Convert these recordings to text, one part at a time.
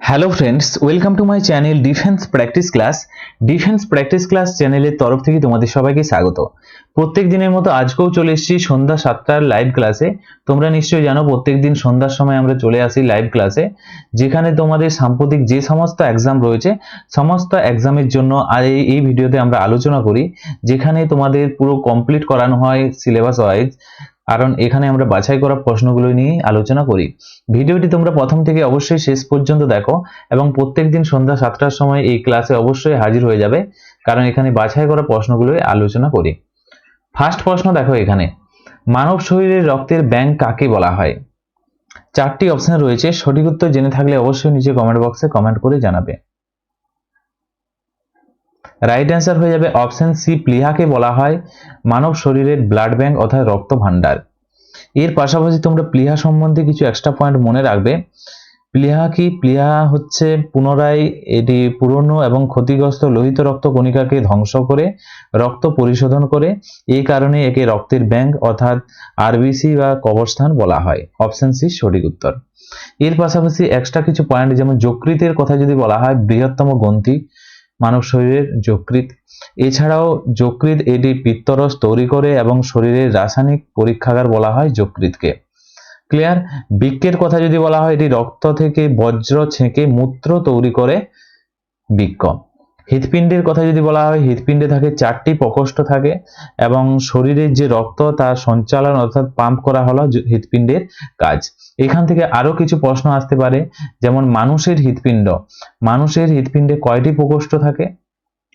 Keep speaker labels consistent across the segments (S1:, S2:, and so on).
S1: Hello friends welcome to my channel defence practice class defence practice class চ্যানেলের তরফ থেকে তোমাদের সবাইকে স্বাগত। প্রত্যেক দিনের মতো আজকেও চলে এসেছি সন্ধ্যা সাতটার লাইভ ক্লাসে তোমরা নিশ্চয়ই জানো প্রত্যেক দিন সন্ধ্যার সময় আমরা চলে আসি লাইভ ক্লাসে যেখানে তোমাদের সাম্প্রতিক যে সমস্ত এক্সাম রয়েছে, সমস্ত এক্সামের জন্য আর এই ভিডিওতে আমরা আলোচনা করি, যেখানে তোমাদের পুরো কমপ্লিট করানো হয় সিলেবাস ওয়াইজ কারণ এখানে আমরা বাছাই করা প্রশ্নগুলো নিয়ে আলোচনা করি। ভিডিওটি তোমরা প্রথম থেকে অবশ্যই শেষ পর্যন্ত দেখো এবং প্রত্যেকদিন সন্ধ্যা সাতটার সময় এই ক্লাসে অবশ্যই হাজির হয়ে যাবে, কারণ এখানে বাছাই করা প্রশ্নগুলো আলোচনা করি। ফার্স্ট প্রশ্ন দেখো এখানে, মানব শরীরের রক্তের ব্যাংক কাকে বলা হয়? চারটি অপশন রয়েছে, সঠিক উত্তর জেনে থাকলে অবশ্যই নিচে কমেন্ট বক্সে কমেন্ট করে জানাবে। রাইট অ্যান্সার হয়ে যাবে অপশন সি প্লিহাকে বলা হয় মানব শরীরের ব্লাড ব্যাংক অর্থাৎ রক্ত ভাণ্ডার এর পাশাপাশি তোমরা প্লিহা সম্বন্ধে কিছু এক্সট্রা পয়েন্ট মনে রাখবে। প্লিহা কি? প্লিহা হচ্ছে পুনরায় এটি পুরনো এবং ক্ষতিগ্রস্ত লোহিত রক্ত কণিকাকে ধ্বংস করে, রক্ত পরিশোধন করে এই কারণে একে রক্তের ব্যাংক অর্থাৎ আরবিসি বা কবরস্থান বলা হয়। অপশন সি সঠিক উত্তর। এর পাশাপাশি এক্সট্রা কিছু পয়েন্ট যেমন যকৃতের কথা যদি বলা হয়, বৃহত্তম গ্রন্থি মানব শরীরের যকৃত এছাড়াও যকৃত এটি পিত্তরস তৈরি করে এবং শরীরের রাসায়নিক পরীক্ষাগার বলা হয় যকৃতকে ক্লিয়ার? বৃক্কের কথা যদি বলা হয়, এটি রক্ত থেকে বজ্র ছেঁকে মূত্র তৈরি করে বৃক্ক। হৃৎপিণ্ডের কথা যদি বলা হয়, হৃৎপিণ্ডে থাকে চারটি প্রকোষ্ঠ থাকে এবং শরীরের যে রক্ত তার সঞ্চালন অর্থাৎ পাম্প করা হলো হৃৎপিণ্ডের কাজ। এখান থেকে আরও কিছু প্রশ্ন আসতে পারে, যেমন মানুষের হৃৎপিণ্ড। মানুষের হৃৎপিণ্ডে কয়টি প্রকোষ্ঠ থাকে?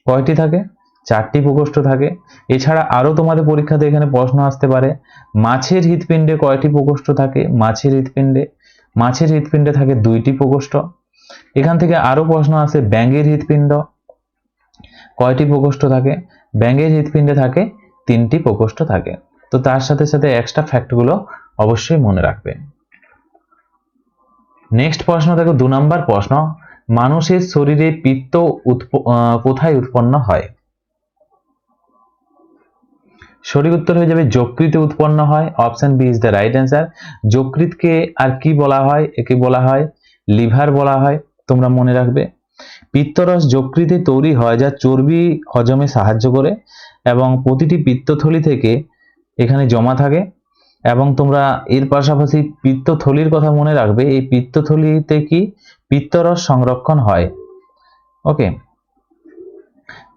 S1: কয়টি থাকে? চারটি প্রকোষ্ঠ থাকে। এছাড়া আরও তোমাদের পরীক্ষাতে এখানে প্রশ্ন আসতে পারে, মাছের হৃৎপিণ্ডে কয়টি প্রকোষ্ঠ থাকে? মাছের হৃৎপিণ্ডে মাছের হৃৎপিণ্ডে থাকে দুইটি প্রকোষ্ঠ। এখান থেকে আরও প্রশ্ন আসে, ব্যাঙের হৃৎপিণ্ড। কয়টি প্রকোষ্ঠ থাকে? ব্যাঙের হৃৎপিণ্ডে থাকে, তিনটি প্রকোষ্ঠ থাকে। তো তার সাথে সাথে এক্সট্রা ফ্যাক্টগুলো অবশ্যই মনে রাখবে নেক্সট প্রশ্ন, দেখো, দু নম্বর প্রশ্ন। মানুষের শরীরে পিত্ত কোথায় উৎপন্ন হয়? সঠিক উত্তর হয়ে যাবে, যকৃতে উৎপন্ন হয়। Option B is the right answer যকৃতকে আর কি বলা হয়? একে বলা হয় লিভার বলা হয়। তোমরা মনে রাখবে। পিত্তরস যকৃতে তৈরি হয় যা চর্বি হজমে সাহায্য করে এবং প্রতিটি পিত্তথলি থেকে এখানে জমা থাকে এবং তোমরা এর পাশাপাশি পিত্তথলির কথা মনে রাখবে, এই পিত্তথলিতে কি? পিত্তরস সংরক্ষণ হয়। ওকে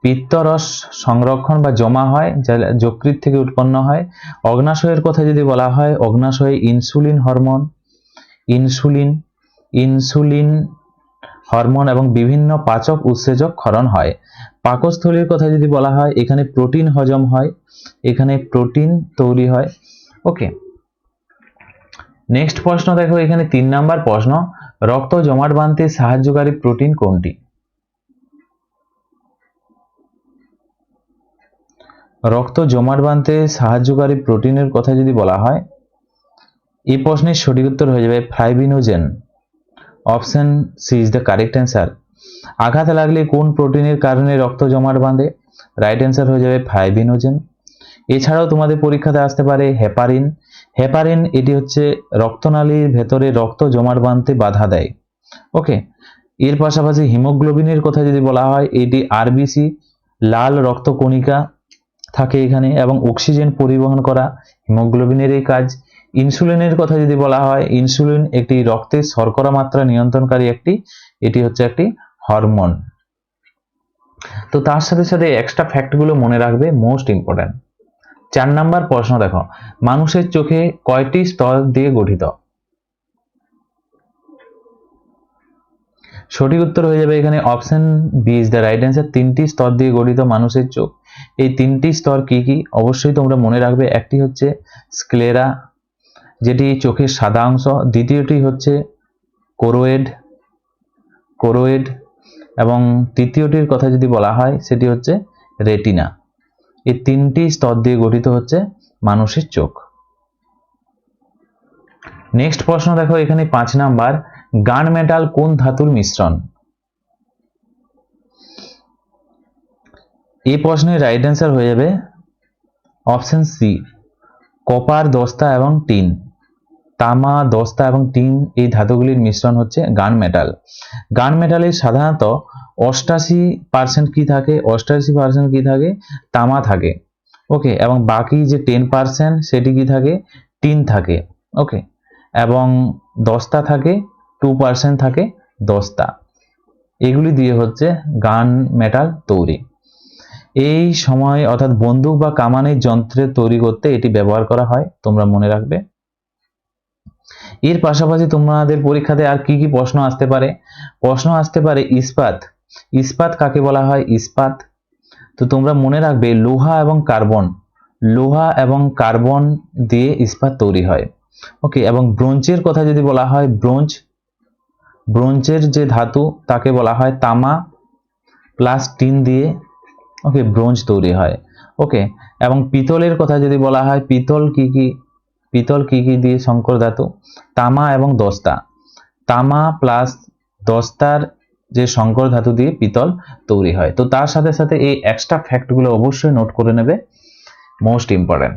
S1: পিত্তরস সংরক্ষণ বা জমা হয়, যা যকৃত থেকে উৎপন্ন হয়। অগ্নাশয়ের কথা যদি বলা হয়, অগ্নাশয়ে insulin hormone, insulin insulin hormone এবং বিভিন্ন পাচক উৎসেচক ক্ষরণ হয়। পাকস্থলীর কথা যদি বলা হয়, এখানে প্রোটিন হজম হয়, এখানে প্রোটিন তৈরি হয়। ওকে। নেক্সট প্রশ্ন দেখো, এখানে তিন নাম্বার প্রশ্ন, রক্ত জমাট বাঁধতে সাহায্যকারী প্রোটিন কোনটি? রক্ত জমাট বাঁধতে সাহায্যকারী প্রোটিনের কথা যদি বলা হয় এই প্রশ্নের সঠিক উত্তর হয়ে যাবে fibrinogen option C is the correct answer. আঘাত লাগলে কোন প্রোটিনের কারণে রক্ত জমাট বাঁধে? রাইট অ্যান্সার হয়ে যাবে ফাইবিনোজেন। এছাড়াও তোমাদের পরীক্ষাতে আসতে পারে হেপারিন। হেপারিন, এটি হচ্ছে রক্তনালীর ভেতরে রক্ত জমাট বাঁধতে বাধা দেয়। ওকে, এর পাশাপাশি হিমোগ্লোবিনের কথা যদি বলা হয়, এটি আরবিসি, লাল রক্তকণিকা থাকে এখানে এবং অক্সিজেন পরিবহন করা হিমোগ্লোবিনের এই কাজ। ইনসুলিনের কথা যদি বলা হয়, ইনসুলিন একটি রক্তের শর্করা মাত্রা নিয়ন্ত্রণকারী একটি, এটি হচ্ছে একটি হরমোন। তো তার সাথে সাথে এক্সট্রা ফ্যাক্টগুলো মনে রাখবে মোস্ট ইম্পর্ট্যান্ট চার নাম্বার প্রশ্ন দেখো, মানুষের চোখে কয়টি স্তর দিয়ে গঠিত? সঠিক উত্তর হয়ে যাবে এখানে option B is the right answer তিনটি স্তর দিয়ে গঠিত মানুষের চোখ। এই তিনটি স্তর কি কি? অবশ্যই তোমরা মনে রাখবে, একটি হচ্ছে স্ক্লেরা যেটি চোখের সাদা অংশ। দ্বিতীয়টি হচ্ছে কোরোয়েড কোরোয়েড এবং তৃতীয়টির কথা যদি বলা হয়, সেটি হচ্ছে রেটিনা। এই তিনটি স্তর দিয়ে গঠিত হচ্ছে মানুষের চোখ। নেক্সট প্রশ্ন দেখো, এখানে পাঁচ নাম্বার, গান মেটাল কোন ধাতুর মিশ্রণ? এই প্রশ্নের রাইট অ্যান্সার হয়ে যাবে অপশন সি কপার, দস্তা এবং টিন। তামা, দস্তা এবং টিন এই ধাতুগুলির মিশ্রণ হচ্ছে গান মেটাল। গান মেটালের সাধারণত অষ্টাশি পার্সেন্ট কি থাকে? অষ্টাশি পার্সেন্ট কি থাকে? তামা থাকে। ওকে এবং বাকি যে টেন পার্সেন্ট সেটি কি থাকে? টিন থাকে। ওকে এবং দস্তা থাকে টু পার্সেন্ট থাকে দস্তা। এগুলি দিয়ে হচ্ছে গান মেটাল তৈরি। এই সময় অর্থাৎ বন্দুক বা কামানের যন্ত্রে তৈরি করতে এটি ব্যবহার করা হয়, তোমরা মনে রাখবে। এর পাশাপাশি তোমাদের পরীক্ষাতে আর কি কি প্রশ্ন আসতে পারে? প্রশ্ন আসতে পারে ইস্পাত। ইস্পাত কাকে বলা হয়? ইস্পাত। তো তোমরা মনে রাখবে, লোহা এবং কার্বন। লোহা এবং কার্বন দিয়ে ইস্পাত তৈরি হয়। ওকে, এবং ব্রোঞ্জের কথা যদি বলা হয়, ব্রোঞ্জ। ব্রোঞ্জের যে ধাতু, তাকে বলা হয় তামা প্লাস টিন দিয়ে, ওকে, ব্রোঞ্জ তৈরি হয়। ওকে, এবং পিতলের কথা যদি বলা হয়, পিতল কি কি পিতল কি কি দিয়ে সংকর ধাতু? তামা এবং দস্তা। তামা প্লাস দস্তার যে সংকর ধাতু দিয়ে পিতল তৈরি হয়। তো তার সাথে সাথে এই এক্সট্রা ফ্যাক্টগুলো অবশ্যই নোট করে নেবে। মোস্ট ইম্পর্টেন্ট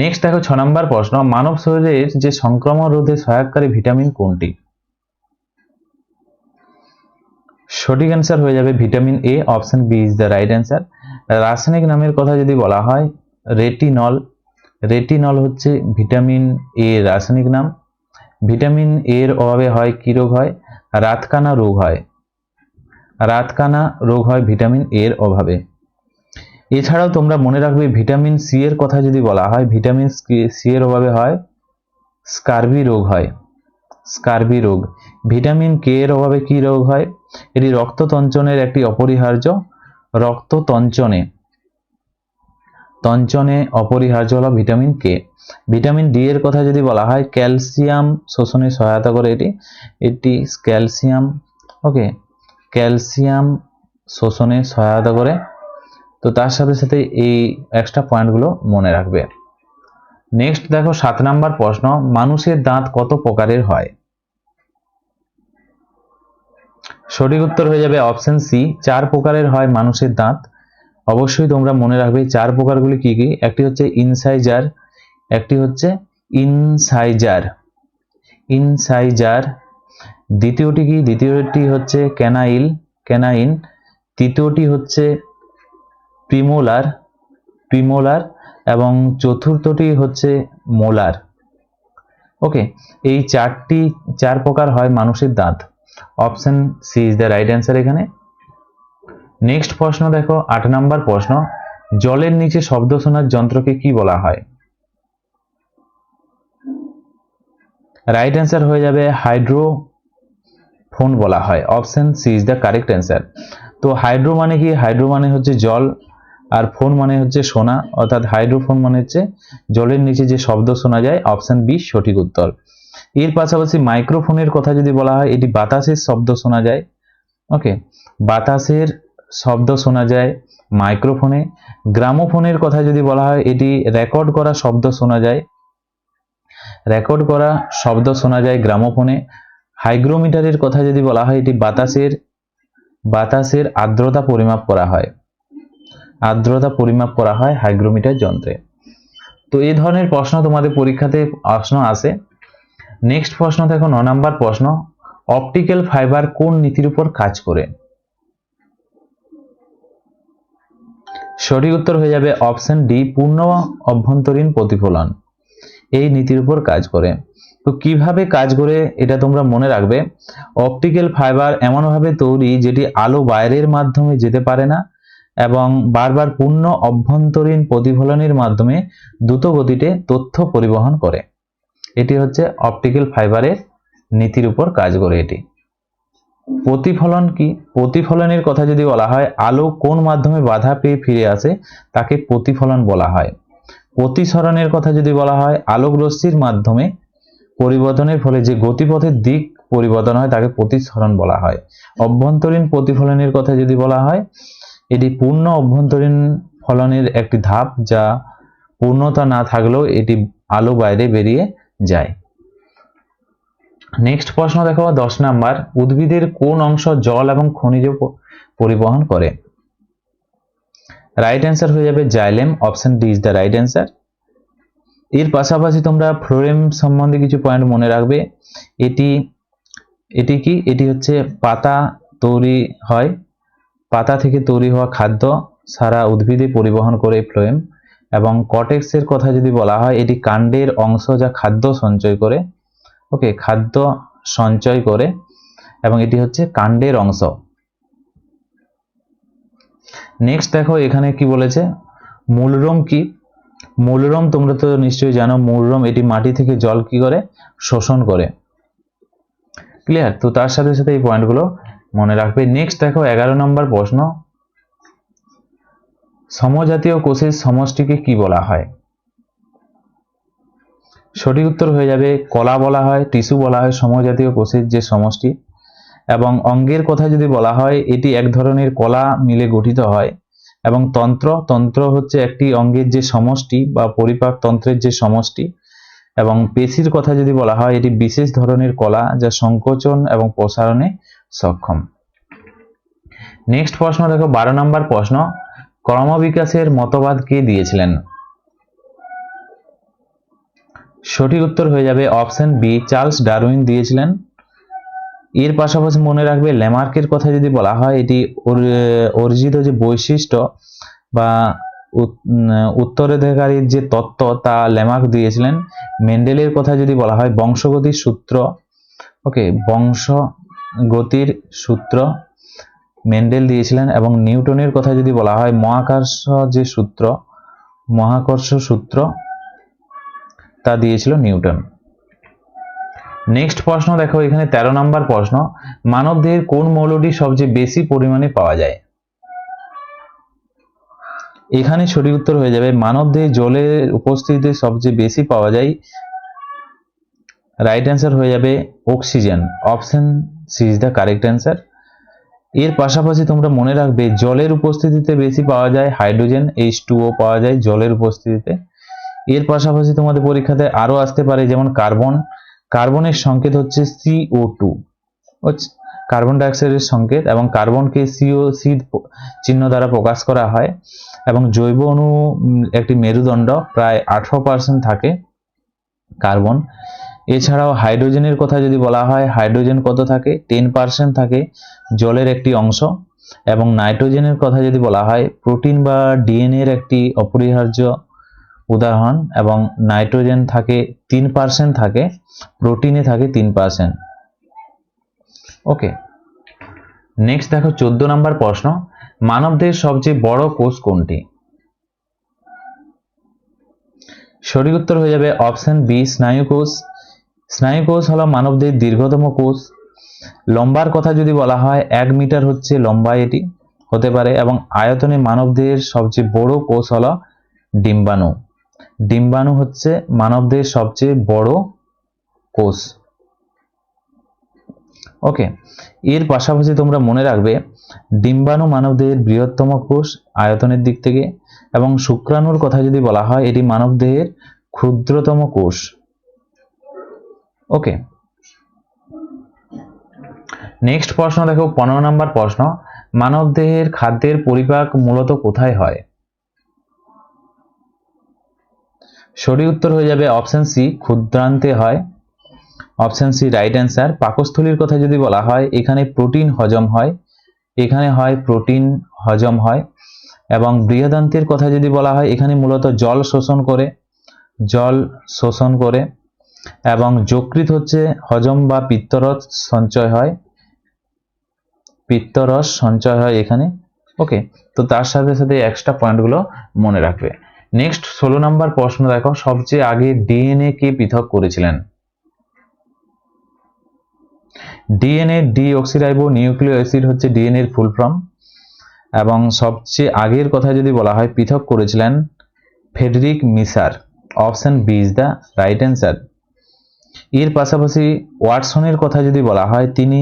S1: নেক্সট দেখো ছ নম্বর প্রশ্ন। মানব শরীরের যে সংক্রমণ রোধে সহায়ককারী ভিটামিন কোনটি? সঠিক অ্যান্সার হয়ে যাবে vitamin A option B is the right answer রাসায়নিক নামের কথা যদি বলা হয় রেটিনল রেটিনল হচ্ছে ভিটামিন এ রাসায়নিক নাম। ভিটামিন এর অভাবে হয় কি রোগ হয়? রাতকানা রোগ হয়। রাতকানা রোগ হয় ভিটামিন এর অভাবে। এছাড়াও তোমরা মনে রাখবে ভিটামিন সি এর কথা যদি বলা হয় ভিটামিন সি এর অভাবে হয় স্কারবি রোগ হয়। স্কারবি রোগ। ভিটামিন কে এর অভাবে কি রোগ হয়? এটি রক্ততঞ্চনের একটি অপরিহার্য রক্ততঞ্চনে। তঞ্চনে অপরিহার্য হলো ভিটামিন কে। ভিটামিন ডি এর কথা যদি বলা হয়, ক্যালসিয়াম শোষণে সহায়তা করে এটি। এটি ক্যালসিয়াম, ওকে, ক্যালসিয়াম শোষণে সহায়তা করে। তো তার সাথে সাথে এই এক্সট্রা পয়েন্টগুলো মনে রাখবে। নেক্সট দেখো সাত নাম্বার প্রশ্ন, মানুষের দাঁত কত প্রকারের হয়? সঠিক উত্তর হয়ে যাবে অপশন সি চার প্রকারের হয় মানুষের দাঁত। অবশ্যই তোমরা মনে রাখবে চার প্রকারগুলি কি কি? একটি হচ্ছে ইনসাইজার একটি হচ্ছে ইনসাইজার ইনসাইজার দ্বিতীয়টি কি? দ্বিতীয়টি হচ্ছে ক্যানাইল ক্যানাইন তৃতীয়টি হচ্ছে প্রিমোলার প্রিমোলার এবং চতুর্থটি হচ্ছে মোলার ওকে এই চারটি, চার প্রকার হয় মানুষের দাঁত। Option C is the right answer এখানে। নেক্সট প্রশ্ন দেখো, আট নাম্বার প্রশ্ন, জলের নিচে শব্দ শোনার যন্ত্রকে কি বলা হয়? রাইট অ্যান্সার হয়ে যাবে হাইড্রো ফোন বলা হয়। Option C is the correct answer তো হাইড্রো মানে কি? হাইড্রো মানে হচ্ছে জল, আর ফোন মানে হচ্ছে সোনা অর্থাৎ হাইড্রোফোন মানে হচ্ছে জলের নিচে যে শব্দ শোনা যায় অপশন বি সঠিক উত্তর। এর পাশাপাশি মাইক্রোফোনের কথা যদি বলা হয়, এটি বাতাসের শব্দ শোনা যায়। ওকে বাতাসের শব্দ শোনা যায়, মাইক্রোফোনে, গ্রামোফোনের কথা যদি বলা হয়, এটি রেকর্ড করা শব্দ শোনা যায়। রেকর্ড করা শব্দ শোনা যায় গ্রামোফোনে। হাইগ্রোমিটারের কথা যদি বলা হয়, এটি বাতাসের বাতাসের আর্দ্রতা পরিমাপ করা হয়। আর্দ্রতা পরিমাপ করা হয় হাইগ্রোমিটার যন্ত্রে। তো এই ধরনের প্রশ্ন তোমাদের পরীক্ষাতে প্রশ্ন আসে নেক্সট প্রশ্ন দেখো, ন নাম্বার প্রশ্ন। অপটিক্যাল ফাইবার কোন নীতির উপর কাজ করে? সঠিক উত্তর হয়ে যাবে অপশন ডি, পূর্ণ অভ্যন্তরীণ প্রতিফলন। এই নীতির উপর কাজ করে। তো কীভাবে কাজ করে এটা তোমরা মনে রাখবে? অপটিক্যাল ফাইবার এমনভাবে তৈরি যেটি আলো বাইরের মাধ্যমে যেতে পারে না এবং বারবার পূর্ণ অভ্যন্তরীণ প্রতিফলনের মাধ্যমে দ্রুত গতিতে তথ্য পরিবহন করে। এটি হচ্ছে অপটিক্যাল ফাইবারের নীতির উপর কাজ করে এটি। প্রতিফলন কি? প্রতিফলনের কথা যদি বলা হয়, আলো কোন মাধ্যমে বাধা পেয়ে ফিরে আসে, তাকে প্রতিফলন বলা হয়। প্রতিসরণের কথা যদি বলা হয় আলোক রশ্মির মাধ্যমে পরিবর্তনের ফলে যে গতিপথের দিক পরিবর্তন হয়, তাকে প্রতিসরণ বলা হয়। অভ্যন্তরীণ প্রতিফলনের কথা যদি বলা হয়, এটি পূর্ণ অভ্যন্তরীণ ফলনের একটি ধাপ যা পূর্ণতা না থাকলেও এটি আলো বাইরে বেরিয়ে যায়। নেক্সট প্রশ্ন দেখো, দশ নাম্বার, উদ্ভিদের কোন অংশ জল এবং খনিজ পরিবহন করে? রাইট অ্যান্সার হয়ে যাবে xylem option D is the right answer এর পাশাপাশি তোমরা ফ্লোরেম সম্বন্ধে কিছু পয়েন্ট মনে রাখবে। এটি এটি কি? এটি হচ্ছে পাতা তৈরি হয়, পাতা থেকে তৈরি হওয়া খাদ্য সারা উদ্ভিদে পরিবহন করে ফ্লোয়েম এবং কটেক্সের কথা যদি বলা হয়, এটি কাণ্ডের অংশ যা খাদ্য সঞ্চয় করে। ওকে খাদ্য সঞ্চয় করে এবং এটি হচ্ছে কাণ্ডের অংশ। নেক্সট দেখো এখানে কি বলেছে? মূলরম কি? মূলরম তোমরা তো নিশ্চয়ই জানো, মূলরম এটি মাটি থেকে জল কি করে? শোষণ করে। ক্লিয়ার তো তার সাথে সাথে এই পয়েন্টগুলো মনে রাখবে। নেক্সট দেখো এগারো নম্বর প্রশ্ন। সমজাতীয় কোষের সমষ্টিকে কি বলা হয়? সঠিক উত্তর হয়ে যাবে কলা বলা হয়, টিস্যু বলা হয়, সমজাতীয় কোষের যে সমষ্টি। এবং অঙ্গের কথা যদি বলা হয়, এটি এক ধরনের কলা মিলে গঠিত হয়। এবং তন্ত্র তন্ত্র হচ্ছে একটি অঙ্গের যে সমষ্টি বা পরিপাক তন্ত্রের যে সমষ্টি। এবং পেশির কথা যদি বলা হয়, এটি বিশেষ ধরনের কলা যা সংকোচন এবং প্রসারণে সক্ষম। নেক্সট প্রশ্ন দেখো, বারো নম্বর প্রশ্ন, ক্রমবিকাশের মতবাদ কে দিয়েছিলেন? সঠিক উত্তর হয়ে যাবে অপশন বি। চার্লস ডারউইন দিয়েছিলেন। এর পাশাপাশি মনে রাখবে, ল্যামার্কের কথা যদি বলা হয়, এটি অর্জিত যে বৈশিষ্ট্য বা উত- উত্তরাধিকারীর যে তত্ত্ব, তা ল্যামার্ক দিয়েছিলেন। মেন্ডেলের কথা যদি বলা হয়, বংশগতির সূত্র। ওকে, বংশগতির সূত্র মেন্ডেল দিয়েছিলেন এবং নিউটনের কথা যদি বলা হয়, মহাকর্ষ যে সূত্র, মহাকর্ষ সূত্র তা দিয়েছিল নিউটন। নেক্সট প্রশ্ন, দেখো এখানে তেরো নম্বর প্রশ্ন, মানবদেহের কোন মৌলটি সবচেয়ে বেশি পরিমাণে পাওয়া যায়? এখানে সঠিক উত্তর হয়ে যাবে, মানবদেহে জলের উপস্থিতিতে সবচেয়ে বেশি পাওয়া যায়। রাইট অ্যান্সার হয়ে যাবে oxygen option C is the correct answer এর পাশাপাশি তোমরা মনে রাখবে, জলের উপস্থিতিতে বেশি পাওয়া যায় হাইড্রোজেন এইচ টুও পাওয়া যায় জলের উপস্থিতিতে। এর পাশাপাশি তোমাদের পরীক্ষাতে আরও আসতে পারে যেমন কার্বন। কার্বনের সংকেত হচ্ছে সিও টু কার্বন ডাইঅক্সাইডের সংকেত এবং কার্বনকে সিও সি চিহ্ন দ্বারা প্রকাশ করা হয় এবং জৈব অণু একটি মেরুদণ্ড প্রায় আঠারো পার্সেন্ট থাকে কার্বন। এছাড়াও হাইড্রোজেনের কথা যদি বলা হয়, হাইড্রোজেন কত থাকে? টেন পার্সেন্ট থাকে জলের একটি অংশ এবং নাইট্রোজেনের কথা যদি বলা হয়, প্রোটিন বা ডিএনএ এর একটি অপরিহার্য উদাহরণ, এবং নাইট্রোজেন থাকে তিন পার্সেন্ট থাকে, প্রোটিনে থাকে তিন পার্সেন্ট ওকে নেক্সট দেখো চোদ্দ নম্বর প্রশ্ন মানবদেহের সবচেয়ে বড় কোষ কোনটি? সঠিক উত্তর হয়ে যাবে অপশন বি স্নায়ু কোষ। স্নায়ু কোষ হলো মানবদেহের দীর্ঘতম কোষ। লম্বার কথা যদি বলা হয়, এক মিটার হচ্ছে লম্বা এটি, হতে পারে, এবং আয়তনে মানবদেহের সবচেয়ে বড় কোষ হলো ডিম্বাণু। ডিম্বাণু হচ্ছে মানবদেহের সবচেয়ে বড় কোষ। ওকে, এর পাশাপাশি তোমরা মনে রাখবে, ডিম্বাণু মানবদেহের বৃহত্তম কোষ আয়তনের দিক থেকে এবং শুক্রাণুর কথা যদি বলা হয়, এটি মানবদেহের ক্ষুদ্রতম কোষ। ওকে, নেক্সট প্রশ্ন দেখো, পনেরো নম্বর প্রশ্ন, মানবদেহের খাদ্যের পরিপাক মূলত কোথায় হয়? সঠিক উত্তর হয়ে যাবে অপশন সি ক্ষুদ্রান্তে হয়। অপশন সি রাইট অ্যান্সার পাকস্থলীর কথা যদি বলা হয়, এখানে প্রোটিন হজম হয়। এখানে হয় প্রোটিন হজম হয়। এবং বৃহদান্তের কথা যদি বলা হয়, এখানে মূলত জল শোষণ করে, জল শোষণ করে। এবং যকৃত হচ্ছে হজম বা পিত্তরস সঞ্চয় হয়। পিত্তরস সঞ্চয় হয় এখানে। ওকে তো তার সাথে সাথে এক্সট্রা পয়েন্টগুলো মনে রাখবে। নেক্সট ষোলো নম্বর প্রশ্ন দেখো। সবচেয়ে আগে ডিএনএ কে পৃথক করেছিলেন। ডিএনএ ডিঅক্সিরাইবো নিউক্লিও অ্যাসিড হচ্ছে ডিএনএ এর ফুল ফর্ম। এবং সবচেয়ে আগের কথা যদি বলা হয়, পৃথক করেছিলেন Friedrich Miescher. Option B is the right answer এর পাশাপাশি ওয়াটসনের কথা যদি বলা হয়, তিনি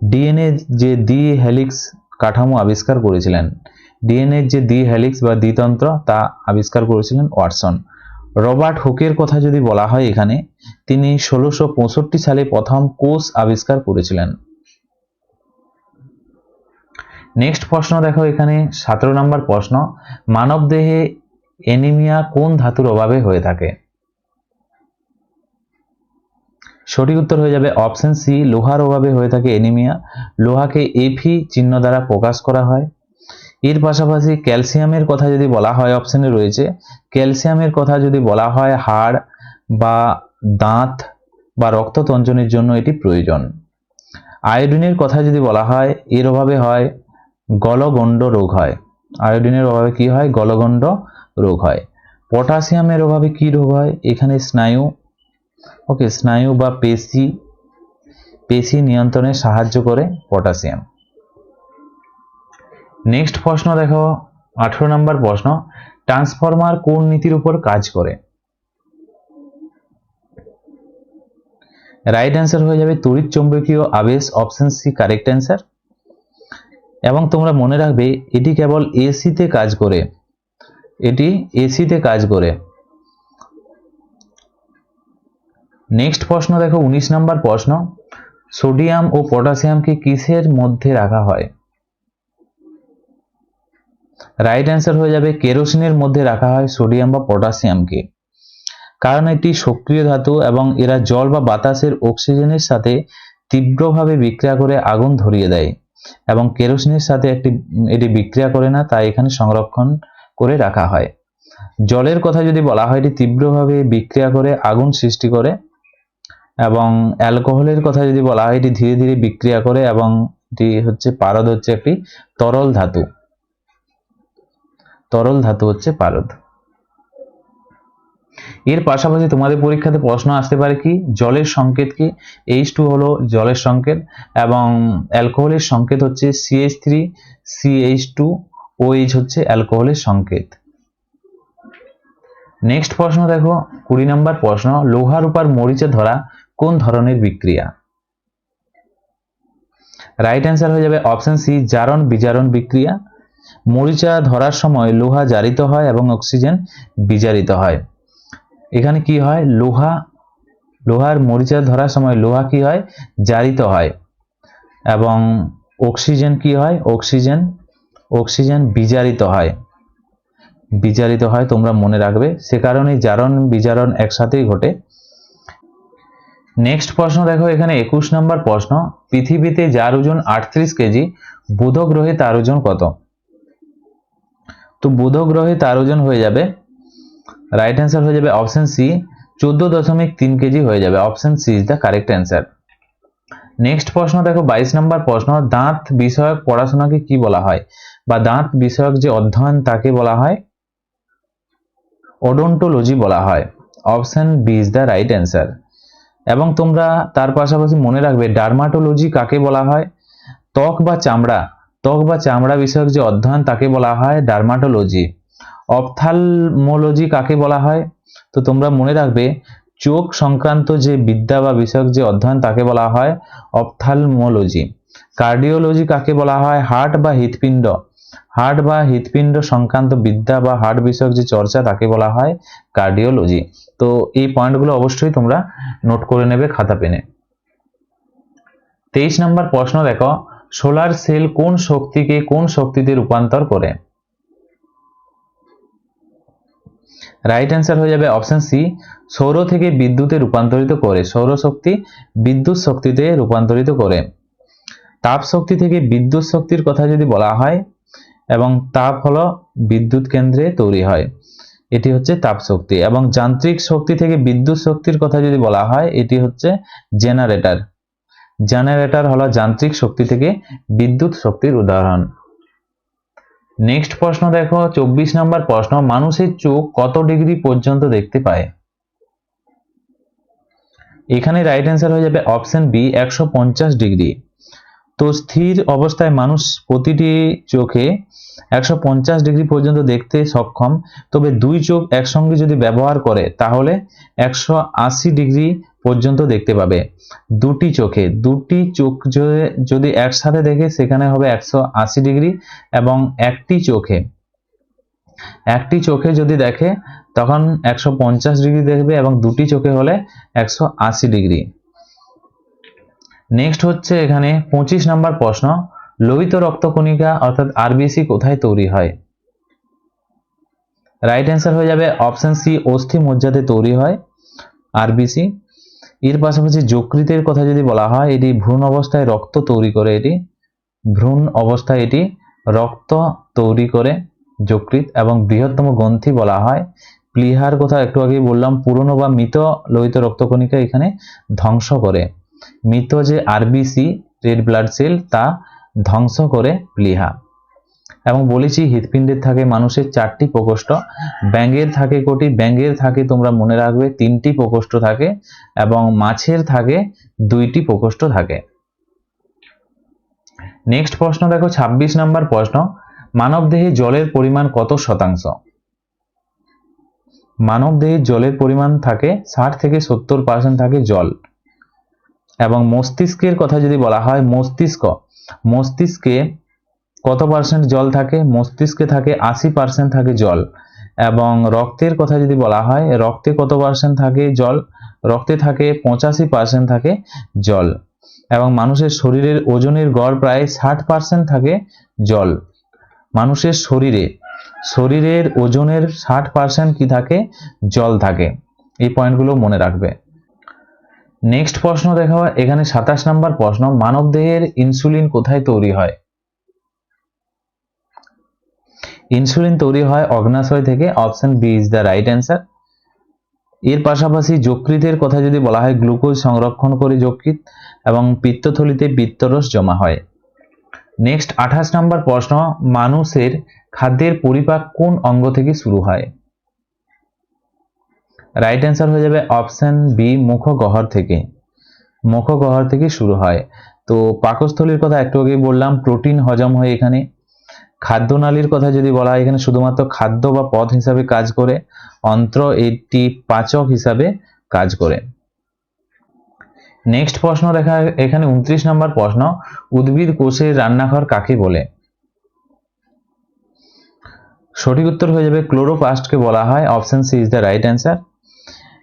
S1: ডিএনএ যে দ্বি হেলিক্স কাঠামো আবিষ্কার করেছিলেন ডিএনএ যে দ্বি হেলিক্স বা দ্বিতন্ত্র তা আবিষ্কার করেছিলেন ওয়াটসন। রবার্ট হুকের কথা যদি বলা হয় এখানে, তিনি ষোলোশো সালে প্রথম কোষ আবিষ্কার করেছিলেন। নেক্সট প্রশ্ন দেখো এখানে, সতেরো নম্বর প্রশ্ন, মানবদেহে এনিমিয়া কোন ধাতুর অভাবে হয়ে থাকে? সঠিক উত্তর হয়ে যাবে অপশন সি, লোহার অভাবে হয়ে থাকে এনিমিয়া। লোহাকে এফি চিহ্ন দ্বারা প্রকাশ করা হয়। এর পাশাপাশি ক্যালসিয়ামের কথা যদি বলা হয় অপশনে রয়েছে। ক্যালসিয়ামের কথা যদি বলা হয়, হাড় বা দাঁত বা রক্ততঞ্চনের জন্য এটি প্রয়োজন। আয়োডিনের কথা যদি বলা হয়, এর অভাবে হয় গলগণ্ড রোগ হয়। আয়োডিনের অভাবে কি হয়? গলগণ্ড রোগ হয়। পটাশিয়ামের অভাবে কি রোগ হয়? এখানে স্নায়ু, ওকে, স্নায়ু বা পেশি পেশি নিয়ন্ত্রণে সাহায্য করে পটাশিয়াম। নেক্সট প্রশ্ন দেখো, আঠেরো নম্বর প্রশ্ন, ট্রান্সফরমার কোন নীতির উপর কাজ করে? রাইট অ্যান্সার হয়ে যাবে তড়িৎ চৌম্বকীয় আবেশ অপশন সি কারেক্ট অ্যান্সার এবং তোমরা মনে রাখবে, এটি কেবল এসিতে কাজ করে। এটি এসিতে কাজ করে। নেক্সট প্রশ্ন দেখো, উনিশ নম্বর প্রশ্ন, সোডিয়াম ও পটাশিয়ামকে কিসের মধ্যে রাখা হয়? রাইট অ্যান্সার হয়ে যাবে কেরোসিনের মধ্যে রাখা হয় সোডিয়াম বা পটাশিয়ামকে। কারণ এটি সক্রিয় ধাতু এবং এরা জল বা বাতাসের অক্সিজেনের সাথে তীব্রভাবে বিক্রিয়া করে আগুন ধরিয়ে দেয় এবং কেরোসিনের সাথে একটি, এটি বিক্রিয়া করে না, তাই এখানে সংরক্ষণ করে রাখা হয়। জলের কথা যদি বলা হয়, এটি তীব্রভাবে বিক্রিয়া করে আগুন সৃষ্টি করে এবং অ্যালকোহলের কথা যদি বলা হয়, এটি ধীরে ধীরে বিক্রিয়া করে এবং এটি হচ্ছে, পারদ হচ্ছে একটি তরল ধাতু। তরল ধাতু হচ্ছে পারদ। এর পাশাপাশি তোমাদের পরীক্ষাতে প্রশ্ন আসতে পারে কি, জলের সংকেত কি? এইচ টু হলো জলের সংকেত এবং অ্যালকোহলের সংকেত হচ্ছে CH three CH two OH হচ্ছে অ্যালকোহলের সংকেত। নেক্সট প্রশ্ন দেখো, কুড়ি নম্বর প্রশ্ন, লোহার উপর মরিচে ধরা কোন ধরনের বিক্রিয়া? রাইট অ্যান্সার হয়ে যাবে অপশন সি জারণ বিজারণ বিক্রিয়া। মরিচা ধরার সময় লোহা জারিত হয় এবং অক্সিজেন বিজারিত হয়। এখানে কি হয়? লোহা, লোহার মরিচা ধরার সময় লোহা কি হয়? জারিত হয়। এবং অক্সিজেন কি হয়? অক্সিজেন অক্সিজেন বিজারিত হয়। বিজারিত হয়, তোমরা মনে রাখবে। সে কারণে জারণ, বিজারণ একসাথেই ঘটে। নেক্সট প্রশ্ন দেখো, এখানে একুশ নম্বর প্রশ্ন। পৃথিবীতে যার ওজন আটত্রিশ কেজি বুধ গ্রহে তার ওজন কত? তো বুধ গ্রহে তার ওজন হয়ে যাবে রাইট অ্যান্সার হয়ে যাবে অপশন সি চোদ্দ দশমিক তিন কেজি হয়ে যাবে option C is the correct answer next প্রশ্ন দেখো, বাইশ নম্বর প্রশ্ন, দাঁত বিষয়ক পড়াশোনাকে কি বলা হয়? বা দাঁত বিষয়ক যে অধ্যয়ন তাকে বলা হয়? ওডোন্টোলজি বলা হয়। Option B is the right answer এবং তোমরা তার পাশাপাশি মনে রাখবে ডার্মাটোলজি কাকে বলা হয়? ত্বক বা চামড়া ত্বক বা চামড়া বিষয়ক যে অধ্যয়ন তাকে বলা হয় ডার্মাটোলজি। অপথালমোলজি কাকে বলা হয়? তো তোমরা মনে রাখবে, চোখ সংক্রান্ত যে বিদ্যা বা বিষয়ক যে অধ্যয়ন তাকে বলা হয় অপথালমোলজি। কার্ডিওলজি কাকে বলা হয়? হার্ট বা হৃৎপিণ্ড। হার্ট বা হৃৎপিণ্ড সংক্রান্ত বিদ্যা বা হার্ট বিষয়ক যে চর্চা তাকে বলা হয় কার্ডিওলজি। তো এই পয়েন্টগুলো অবশ্যই তোমরা নোট করে নেবে খাতা পেনে। তেইশ নম্বর প্রশ্ন দেখো। সোলার সেল কোন শক্তিকে কোন শক্তিতে রূপান্তর করে? রাইট অ্যান্সার হয়ে যাবে অপশন সি সৌর থেকে বিদ্যুতে রূপান্তরিত করে। সৌরশক্তি বিদ্যুৎ শক্তিতে রূপান্তরিত করে। তাপ শক্তি থেকে বিদ্যুৎ শক্তির কথা যদি বলা হয়, এবং তাপ হলো বিদ্যুৎ কেন্দ্রে তৈরি হয়, এটি হচ্ছে তাপ শক্তি। এবং যান্ত্রিক শক্তি থেকে বিদ্যুৎ শক্তির কথা যদি বলা হয়, এটি হচ্ছে জেনারেটর জেনারেটর হলো যান্ত্রিক শক্তি থেকে বিদ্যুৎ শক্তির উদাহরণ। নেক্সট প্রশ্ন দেখো, চব্বিশ নম্বর প্রশ্ন, মানুষের চোখ কত ডিগ্রি পর্যন্ত দেখতে পায়? এখানে রাইট অ্যান্সার হয়ে যাবে অপশন বি একশো পঞ্চাশ ডিগ্রি। তো স্থির অবস্থায় মানুষ প্রতিটি চোখে একশো পঞ্চাশ ডিগ্রি পর্যন্ত দেখতে সক্ষম, তবে দুই চোখ একসঙ্গে যদি ব্যবহার করে, তাহলে একশো আশি ডিগ্রি পর্যন্ত দেখতে পাবে। দুটি চোখে, দুটি চোখ যদি- একসাথে দেখে সেখানে হবে একশো আশি ডিগ্রি এবং একটি চোখে। একটি চোখে যদি দেখে তখন একশো পঞ্চাশ ডিগ্রি দেখবে এবং দুটি চোখে হলে একশো আশি ডিগ্রি। নেক্সট হচ্ছে এখানে পঁচিশ নম্বর প্রশ্ন, লোহিত রক্তকণিকা অর্থাৎ আরবিসি কোথায় তৈরি হয়? রাইট অ্যান্সার হয়ে যাবে অপশন সি অস্থি মজ্জাতে তৈরি হয় আরবিসি এর পাশাপাশি যকৃতের কথা যদি বলা হয়, এটি ভ্রূণ অবস্থায় রক্ত তৈরি করে এটি, ভ্রূণ অবস্থায় এটি রক্ত তৈরি করে যকৃত এবং বৃহত্তম গ্রন্থি বলা হয়। প্লিহার কথা একটু আগেই বললাম, পুরনো বা মৃত লোহিত রক্তকণিকা এখানে ধ্বংস করে। মৃত যে আরবিসি রেড ব্লাড সেল তা ধ্বংস করে প্লিহা। এবং বলেছি, হৃৎপিণ্ডের থাকে মানুষের চারটি প্রকোষ্ঠ। ব্যাঙের থাকে কোটি, ব্যাঙের থাকে তোমরা মনে রাখবে তিনটি প্রকোষ্ঠ থাকে এবং মাছের থাকে দুইটি প্রকোষ্ঠ থাকে। নেক্সট প্রশ্ন দেখো ২৬ নম্বর প্রশ্ন, মানবদেহে জলের পরিমাণ কত শতাংশ? মানবদেহে জলের পরিমাণ থাকে ষাট থেকে সত্তর পার্সেন্ট থাকে জল। এবং মস্তিষ্কের কথা যদি বলা হয়, মস্তিষ্ক, মস্তিষ্কে কত পার্সেন্ট জল থাকে? মস্তিষ্কে থাকে, আশি পার্সেন্ট থাকে জল। এবং রক্তের কথা যদি বলা হয়, রক্তে কত পার্সেন্ট থাকে জল? রক্তে থাকে পঁচাশি পার্সেন্ট থাকে জল। এবং মানুষের শরীরের ওজনের গড় প্রায় ষাট পার্সেন্ট থাকে জল। মানুষের শরীরে, শরীরের ওজনের ষাট পার্সেন্ট কি থাকে? জল থাকে। এই পয়েন্টগুলো মনে রাখবে। নেক্সট প্রশ্ন দেখা এখানে সাতাশ নম্বর প্রশ্ন, মানবদেহের ইনসুলিন কোথায় তৈরি হয়? ইনসুলিন তৈরি হয় অগ্নাশয় থেকে। Option B is the right answer এর পাশাপাশি যকৃতের কথা যদি বলা হয়, গ্লুকোজ সংরক্ষণ করে যকৃত এবং পিত্তথলিতে পিত্তরস জমা হয়। নেক্সট আঠাশ নম্বর প্রশ্ন, মানুষের খাদ্যের পরিপাক কোন অঙ্গ থেকে শুরু হয়? রাইট অ্যান্সার হয়ে যাবে অপশন বি মুখগহ্বর থেকে। মুখগহ্বর থেকে শুরু হয়। তো পাকস্থলীর কথা একটু আগেই বললাম প্রোটিন হজম হয় এখানে। খাদ্যনালীর কথা যদি বলা হয়, এখানে শুধুমাত্র খাদ্য বা পথ হিসাবে কাজ করে, অন্ত্র এটি পাচক হিসাবে কাজ করে। নেক্সট প্রশ্ন দেখা, এখানে উনত্রিশ নম্বর প্রশ্ন, উদ্ভিদ কোষের রান্নাঘর কাকে বলে? সঠিক উত্তর হয়ে যাবে, ক্লোরোপ্লাস্টকে বলা হয়, option C is the right answer.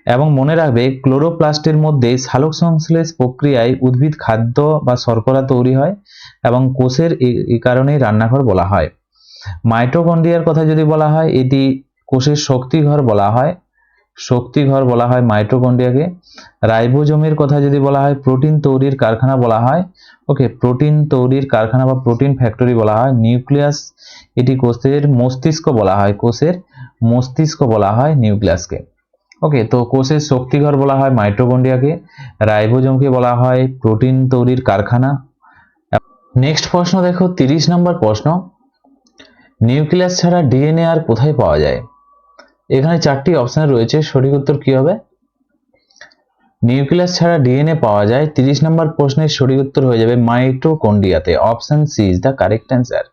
S1: এবং মনে রাখবে, ক্লোরোপ্লাস্টের মধ্যে সালোক সংশ্লেষ প্রক্রিয়ায় উদ্ভিদ খাদ্য বা শর্করা তৈরি হয় এবং কোষের এই কারণেই রান্নাঘর বলা হয়। মাইটোকন্ড্রিয়ার কথা যদি বলা হয়, এটি কোষের শক্তিঘর বলা হয়। শক্তিঘর বলা হয় মাইটোকন্ড্রিয়াকে। রাইবোজোমের কথা যদি বলা হয়, প্রোটিন তৈরির কারখানা বলা হয়। ওকে, প্রোটিন তৈরির কারখানা বা প্রোটিন ফ্যাক্টরি বলা হয়। নিউক্লিয়াস, এটি কোষের মস্তিষ্ক বলা হয়। কোষের মস্তিষ্ক বলা হয় নিউক্লিয়াসকে। ওকে তো কোষের শক্তিঘর বলা হয় মাইটোকন্ড্রিয়াকে রাইবোজোমকে বলা হয় প্রোটিন তৈরির কারখানা। নেক্সট প্রশ্ন দেখো, তিরিশ নম্বর প্রশ্ন, নিউক্লিয়াস ছাড়া ডিএনএ আর কোথায় পাওয়া যায়? এখানে চারটি অপশন রয়েছে, সঠিক উত্তর কি হবে? নিউক্লিয়াস ছাড়া ডিএনএ পাওয়া যায়, তিরিশ নম্বর প্রশ্নের সঠিক উত্তর হয়ে যাবে মাইটোকন্ড্রিয়াতে option C is the correct answer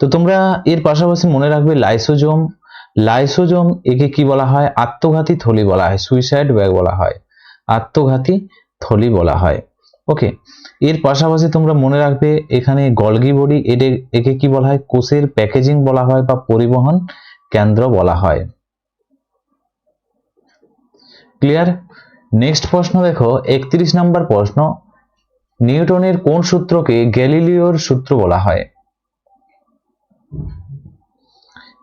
S1: তো তোমরা এর পাশাপাশি মনে রাখবে লাইসোজোম লাইসোজোম একে কি বলা হয়? আত্মঘাতী থলি বলা হয়। সুইসাইড ব্যাগ বলা হয়। আত্মঘাতী থলি বলা হয়। ওকে এর পাশাপাশি তোমরা মনে রাখবে, এখানে গলগি বডি, এদের, একে কি বলা হয়? কোষের প্যাকেজিং বলা হয় বা পরিবহন কেন্দ্র বলা হয়। ক্লিয়ার নেক্সট প্রশ্ন দেখো, একত্রিশ নম্বর প্রশ্ন। নিউটনের কোন সূত্রকে গ্যালিলিওর সূত্র বলা হয়?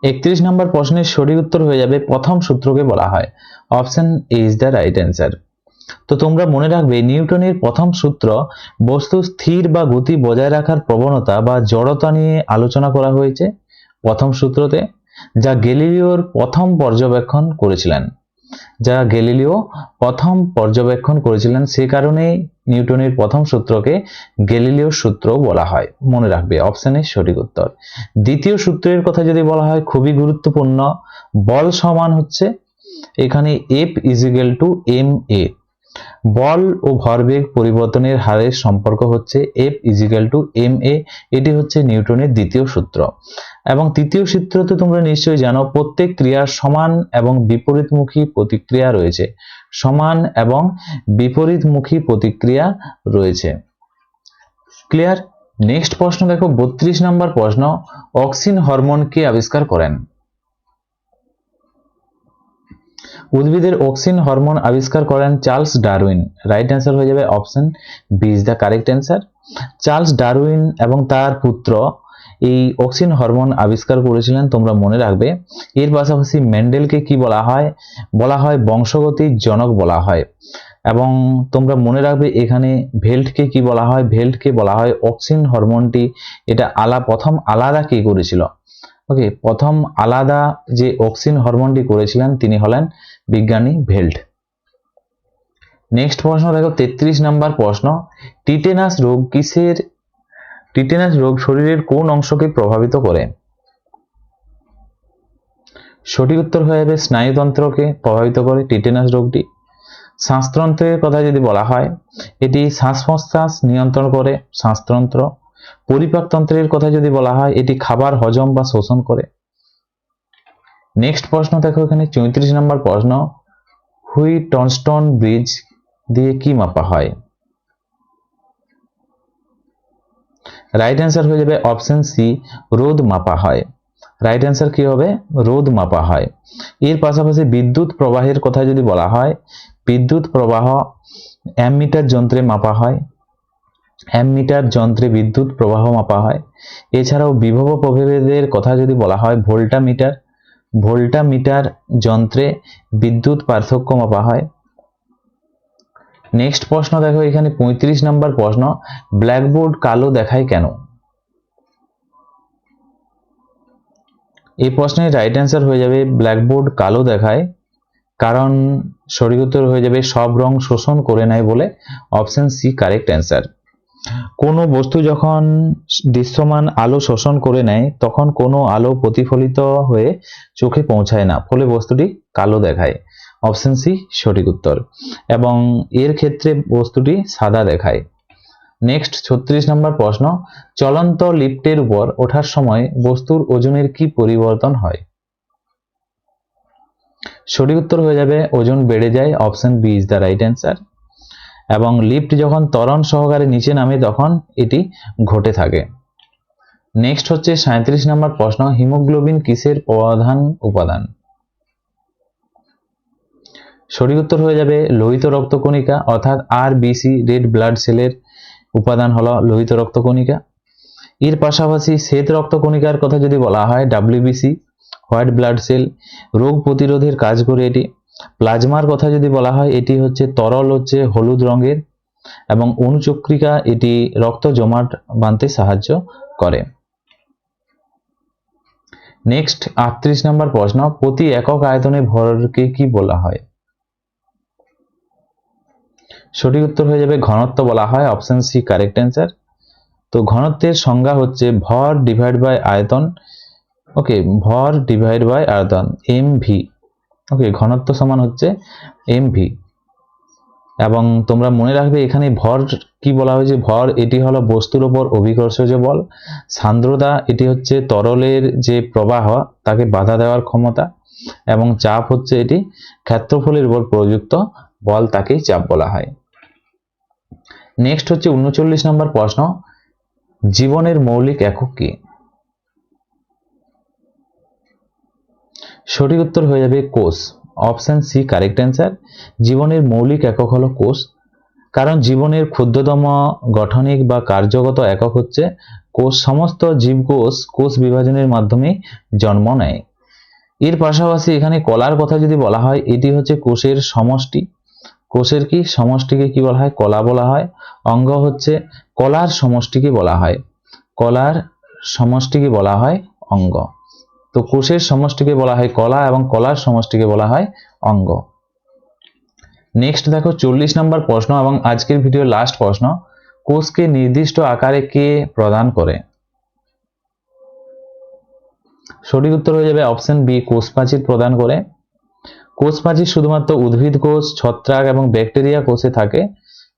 S1: একত্রিশ নম্বর প্রশ্নের সঠিক উত্তর হয়ে যাবে প্রথম সূত্রকে বলা হয়। Option is the right answer তো তোমরা মনে রাখবে, নিউটনের প্রথম সূত্র বস্তু স্থির বা গতি বজায় রাখার প্রবণতা বা জড়তা নিয়ে আলোচনা করা হয়েছে প্রথম সূত্রতে, যা গ্যালিলিওর প্রথম পর্যবেক্ষণ করেছিলেন। যা গেলিলিও প্রথম পর্যবেক্ষণ করেছিলেন, সে কারণেই নিউটনের প্রথম সূত্রকে গেলিলিও সূত্র বলা হয়। মনে রাখবে অপশানের সঠিক উত্তর। দ্বিতীয় সূত্রের কথা যদি বলা হয়, খুবই গুরুত্বপূর্ণ। বল সমান হচ্ছে এখানে F is equal to M A বল ও ভরবেগ পরিবর্তনের হারের সম্পর্ক হচ্ছে F is equal to M A এটি হচ্ছে নিউটনের দ্বিতীয় সূত্র। এবং তৃতীয় সূত্রতে তোমরা নিশ্চয়ই জানো, প্রত্যেক ক্রিয়ার সমান এবং বিপরীতমুখী প্রতিক্রিয়া রয়েছে। সমান এবং বিপরীতমুখী প্রতিক্রিয়া রয়েছে। ক্লিয়ার নেক্সট প্রশ্ন দেখো, বত্রিশ নম্বর প্রশ্ন, অক্সিন হরমোন কে আবিষ্কার করেন? উদ্ভিদের অক্সিন হরমোন আবিষ্কার করেন চার্লস ডারউইন। রাইট অ্যান্সার হয়ে যাবে option B is the correct answer Charles Darwin এবং তার পুত্র এই অক্সিন হরমোন আবিষ্কার করেছিলেন, তোমরা মনে রাখবে। এর পাশাপাশি মেন্ডেলকে কি বলা হয়? বলা হয় বংশগতির জনক বলা হয়। এবং তোমরা মনে রাখবে এখানে ভেল্টকে কি বলা হয়? ভেল্টকে বলা হয় অক্সিন হরমোনটি। এটা আলা প্রথম আলাদা কি করেছিল? ওকে প্রথম আলাদা যে অক্সিন হরমোনটি করেছিলেন, তিনি হলেন বিজ্ঞানী ভেল্ট। নেক্সট প্রশ্ন, দেখো, তেত্রিশ নাম্বার প্রশ্ন টিটেনাস রোগ কিসের টিটেনাস রোগ শরীরের কোন অংশকে প্রভাবিত করে? সঠিক উত্তর হয়ে যাবে, স্নায়ুতন্ত্রকে প্রভাবিত করে টিটেনাস রোগটি। শ্বাসতন্ত্রের কথা যদি বলা হয়, এটি শ্বাস নিয়ন্ত্রণ করে, শ্বাসতন্ত্র পরিপাকতন্ত্রের কথা যদি বলা হয়, এটি খাবার হজম বা শোষণ করে। নেক্সট প্রশ্ন, দেখো এখানে চৌত্রিশ নম্বর প্রশ্ন, হুই টনস্টন ব্রিজ দিয়ে কি মাপা হয়? রাইট অ্যান্সার হয়ে যাবে অপশন সি রোদ মাপা হয়। রাইট অ্যান্সার কি হবে? রোদ মাপা হয়। এর পাশাপাশি বিদ্যুৎ প্রবাহের কথা যদি বলা হয়, বিদ্যুৎ প্রবাহ অ্যামমিটার যন্ত্রে মাপা হয়। অ্যামমিটার যন্ত্রে বিদ্যুৎ প্রবাহ মাপা হয়। এছাড়াও বিভব প্রভেদের কথা যদি বলা হয় ভোল্টা ভোল্টামিটার ভোল্টামিটার যন্ত্রে বিদ্যুৎ পার্থক্য মাপা হয়। নেক্সট প্রশ্ন, দেখো এখানে পঁয়ত্রিশ নম্বর প্রশ্ন, ব্ল্যাকবোর্ড কালো দেখায় কেন? এই প্রশ্নের রাইট অ্যান্সার হয়ে যাবে, ব্ল্যাকবোর্ড কালো দেখায়, কারণ উত্তর হয়ে যাবে, সব রং শোষণ করে নেয় বলে অপশন সি কারেক্ট অ্যান্সার কোনো বস্তু যখন দৃশ্যমান আলো শোষণ করে নেয়, তখন কোনো আলো প্রতিফলিত হয়ে চোখে পৌঁছায় না, ফলে বস্তুটি কালো দেখায়। অপশন সি, সঠিক উত্তর। এবং এর ক্ষেত্রে বস্তুটি সাদা দেখায়। নেক্সট, ছত্রিশ নম্বর প্রশ্ন, চলন্ত লিফটের উপর ওঠার সময় বস্তুর ওজনের কি পরিবর্তন হয়? সঠিক উত্তর হয়ে যাবে, ওজন বেড়ে যায়, option B is the right answer. এবং লিফট যখন ত্বরণ সহকারে নিচে নামে তখন এটি ঘটে থাকে। নেক্সট হচ্ছে সাঁত্রিশ নম্বর প্রশ্ন, হিমোগ্লোবিন কিসের প্রধান উপাদান? সঠিক উত্তর হয়ে যাবে লোহিত রক্তকণিকা, অর্থাৎ আর বিসি রেড ব্লাড সেলের উপাদান হলো লোহিত রক্তকণিকা। এর পাশাপাশি শ্বেত রক্তকণিকার কথা যদি বলা হয় ডাব্লিউবিসি হোয়াইট ব্লাড সেল রোগ প্রতিরোধের কাজ করে এটি। প্লাজমার কথা যদি বলা হয়, এটি হচ্ছে তরল হচ্ছে হলুদ রঙের এবং অনুচক্রিকা এটি রক্ত জমাট বাঁধতে সাহায্য করে। নেক্সট আটত্রিশ নম্বর প্রশ্ন, প্রতি একক আয়তনে ভরকে কি বলা হয়? সঠিক উত্তর হয়ে যাবে ঘনত্ব বলা হয় অপশন সি কারেক্ট অ্যান্সার তো ঘনত্বের সংজ্ঞা হচ্ছে ভর ডিভাইড বাই আয়তন ওকে ভর ডিভাইড বাই আয়তন এম ভি ওকে ঘনত্ব সমান হচ্ছে এম ভি এবং তোমরা মনে রাখবে এখানে ভর কি বলা হয়েছে? ভর এটি হলো বস্তুর ওপর অভিকর্ষজ বল। সান্দ্রতা এটি হচ্ছে তরলের যে প্রবাহ, তাকে বাধা দেওয়ার ক্ষমতা। এবং চাপ হচ্ছে এটি ক্ষেত্রফলের উপর প্রযুক্ত বল, তাকেই চাপ বলা হয়। নেক্সট হচ্ছে উনচল্লিশ নম্বর প্রশ্ন, জীবনের মৌলিক একক কি? সঠিক উত্তর হয়ে যাবে কোষ। অপশন সি কারেক্ট অ্যান্সার জীবনের মৌলিক একক হলো কোষ। কারণ জীবনের ক্ষুদ্রতম গঠনিক বা কার্যগত একক হচ্ছে কোষ। সমস্ত জীবকোষ কোষ বিভাজনের মাধ্যমে জন্ম নেয়। এর পাশাপাশি এখানে কলার কথা যদি বলা হয়, এটি হচ্ছে কোষের সমষ্টি। কোষের কি? সমষ্টিকে কি বলা হয়? কলা বলা হয়। অঙ্গ হচ্ছে কলার সমষ্টিকে বলা হয়। কলার সমষ্টিকে বলা হয় অঙ্গ। তো কোষের সমষ্টিকে বলা হয় কলা এবং কলার সমষ্টিকে বলা হয় অঙ্গ। নেক্সট দেখো চল্লিশ নম্বর প্রশ্ন এবং আজকের ভিডিও লাস্ট প্রশ্ন, কোষকে নির্দিষ্ট আকারে কে প্রদান করে? সঠিক উত্তর হয়ে যাবে অপশন বি কোষ প্রাচীর প্রদান করে। কোষ প্রাচীর শুধুমাত্র উদ্ভিদ কোষ, ছত্রাক এবং ব্যাকটেরিয়া কোষে থাকে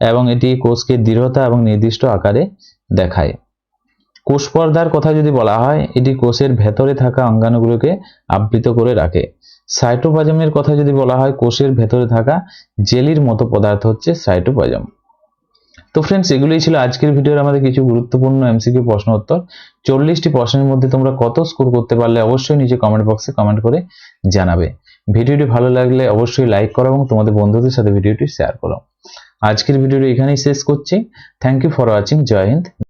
S1: এবং এটি কোষকে দৃঢ়তা এবং নির্দিষ্ট আকারে দেখায়। কোষ পর্দার কথা যদি বলা হয়, এটি কোষের ভেতরে থাকা অঙ্গাণুগুলোকে আবৃত করে রাখে। সাইটোপ্লাজমের কথা যদি বলা হয়, কোষের ভেতরে থাকা জেলির মতো পদার্থ হচ্ছে সাইটোপ্লাজম। তো ফ্রেন্ডস এগুলোই ছিল আজকের ভিডিওর আমাদের কিছু গুরুত্বপূর্ণ এমসিকিউ প্রশ্ন উত্তর। চল্লিশটি প্রশ্নের মধ্যে তোমরা কত স্কোর করতে পারলে অবশ্যই নিচে কমেন্ট বক্সে কমেন্ট করে জানাবে। ভিডিওটি ভালো লাগলে অবশ্যই লাইক করো এবং তোমাদের বন্ধুদের সাথে ভিডিওটি শেয়ার করো। আজকের ভিডিওটি এখানেই শেষ করছি। থ্যাংক ইউ ফর ওয়াচিং জয় হিন্দ।